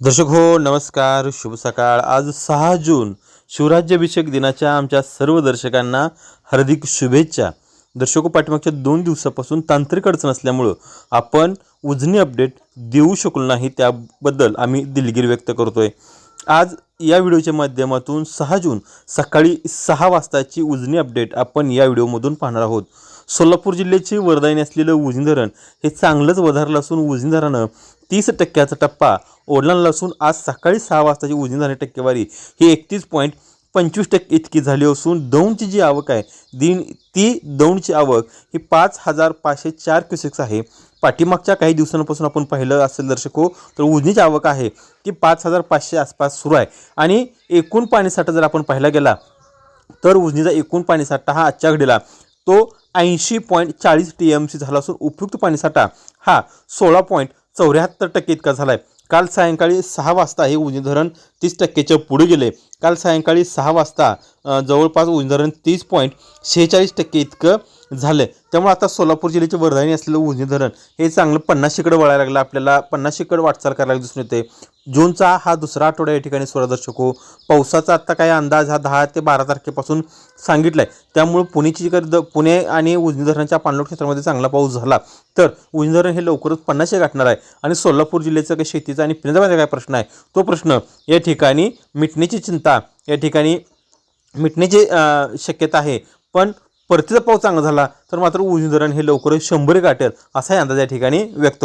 दर्शक हो नमस्कार शुभ सकाळ. आज सहा जून शिवराज्याभिषेक दिनाच्या आमच्या सर्व दर्शकांना हार्दिक शुभेच्छा. दर्शको हो, पाठीमागच्या दोन दिवसापासून तांत्रिक अडचण असल्यामुळं आपण उजनी अपडेट देऊ शकलो नाही त्याबद्दल आम्ही दिलगिरी व्यक्त करतो आहे आज या व्हिडिओच्या माध्यमातून सहा जून सकाळी सहा वाजताची उजनी अपडेट आपण या व्हिडिओमधून पाहणार आहोत. सोलापूर जिल्ह्याचे वरदायने असलेलं उजनी धरण हे चांगलंच वधारलं असून उजनी धरणानं तीस टक्क्याचा टप्पा ओढला असून आज सकाळी सहा वाजताची उजनी धरण टक्केवारी ही एकतीस पॉईंट पंचवीस टक्के इतकी झाली असून दौंडची जी आवक आहे दिन ती दौंडची आवक ही पाच हजार पाचशे चार क्युसेक्स आहे. पाठीमागच्या काही दिवसांपासून आपण पाहिलं असेल दर्शक हो तर उजनीची आवक आहे ती पाच हजार पाचशे आसपास सुरू आहे. आणि एकूण पाणीसाठा जर आपण पाहायला गेला तर उजनीचा एकूण पाणीसाठा हा आजच्या घडीला तो ऐंशी पॉईंट चाळीस टी एम सी झाला असून उपयुक्त पाणीसाठा हा सोळा पॉईंट चौऱ्याहत्तर टक्के इतका झाला आहे काल सायंकाळी सहा वाजता हे उजनी धरण तीस टक्केच्या पुढे गेले. काल सायंकाळी सहा वाजता जवळपास उजनी धरण तीस पॉईंट शेहेचाळीस टक्के इतकं झालं. आहे त्यामुळे आता सोलापूर जिल्ह्याचे वर्धानी असलेलं उजनी धरण हे चांगलं पन्नाशीकडे वळायला लागलं. आपल्याला पन्नाशीकडे वाटचाल करायला दिसून येते. जूनचा हा दुसरा आठवडा या ठिकाणी स्वरदर्शक हो. पावसाचा आत्ता काय अंदाज हा दहा ते बारा तारखेपासून सांगितला आहे त्यामुळे पुणेची जर द- पुणे आणि उजनी धरणाच्या पाणलोट क्षेत्रामध्ये चांगला पाऊस झाला. तर उजनी धरण हे लवकरच पन्नासशे गाठणार आहे. आणि सोलापूर जिल्ह्याचा काही शेतीचा आणि पिण्याचा काय प्रश्न आहे. तो प्रश्न या ठिकाणी मिटण्याची चिंता या ठिकाणी मिटण्याची शक्यता आहे. पण परतीचा पाऊस चांगला झाला तर मात्र उजनी धरण हे लवकरच शंभर गाठेल असाही अंदाज या ठिकाणी व्यक्त होतो